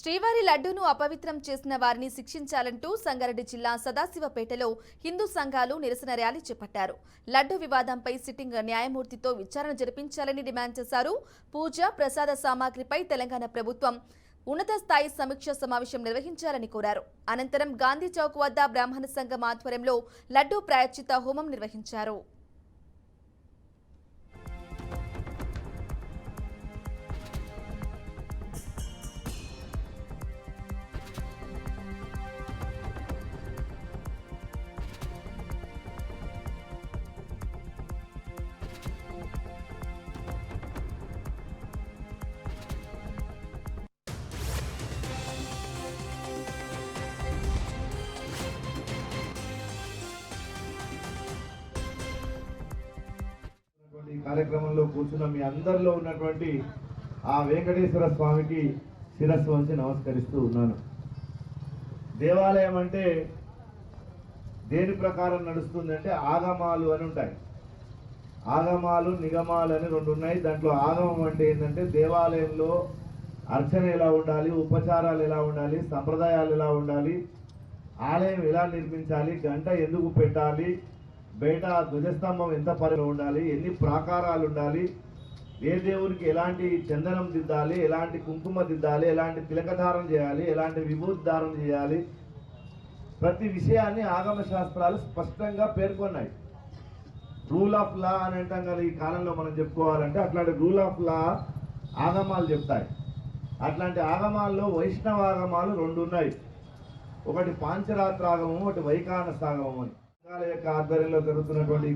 శ్రీవారి లడ్డూను అపవిత్రం చేసిన వారిని శిక్షించాలంటూ సంగారెడ్డి జిల్లా సదాశివపేటలో హిందూ సంఘాలు నిరసన ర్యాలీ చేపట్టారు. లడ్డు వివాదంపై సిట్టింగ్ న్యాయమూర్తితో విచారణ జరిపించాలని డిమాండ్ చేశారు. పూజ ప్రసాద సామాగ్రిపై తెలంగాణ ప్రభుత్వం ఉన్నత స్థాయి సమీక్ష సమావేశం నిర్వహించాలని కోరారు. అనంతరం గాంధీ చౌక్ వద్ద బ్రాహ్మణ సంఘం ఆధ్వర్యంలో లడ్డూ ప్రాయశ్చిత హోమం నిర్వహించారు. కార్యక్రమంలో కూర్చున్న మీ అందరిలో ఉన్నటువంటి ఆ వెంకటేశ్వర స్వామికి శిరస్సు వంచి నమస్కరిస్తూ ఉన్నాను. దేవాలయం అంటే దేని ప్రకారం నడుస్తుందంటే ఆగమాలు అని ఉంటాయి. ఆగమాలు నిగమాలు అని రెండు ఉన్నాయి. దాంట్లో ఆగమం అంటే ఏంటంటే దేవాలయంలో అర్చన ఎలా ఉండాలి ఉపచారాలు ఎలా ఉండాలి సంప్రదాయాలు ఎలా ఉండాలి ఆలయం ఎలా నిర్మించాలి గంట ఎందుకు పెట్టాలి బయట ధ్వజస్తంభం ఎంత పరిలో ఉండాలి? ఎన్ని ప్రాకారాలు ఉండాలి? ఏ దేవునికి ఎలాంటి చందనం దిద్దాలి? ఎలాంటి కుంకుమ దిద్దాలి? ఎలాంటి తిలకధారణ చేయాలి? ఎలాంటి విభూతి ధారణ చేయాలి? ప్రతి విషయాన్ని ఆగమ శాస్త్రాలు స్పష్టంగా పేర్కొన్నాయి. రూల్ ఆఫ్ లా అని అంటాం కదా ఈ కాలంలో మనం చెప్పుకోవాలంటే అట్లాంటి రూల్ ఆఫ్ లా ఆగమాలు చెప్తాయి. అట్లాంటి ఆగమాల్లో వైష్ణవ ఆగమాలు రెండు ఉన్నాయి. ఒకటి పాంచరాత్రాగమం ఒకటి వైకానసాగమం అని. యొక్క ఆధ్వర్యంలో జరుగుతున్నటువంటి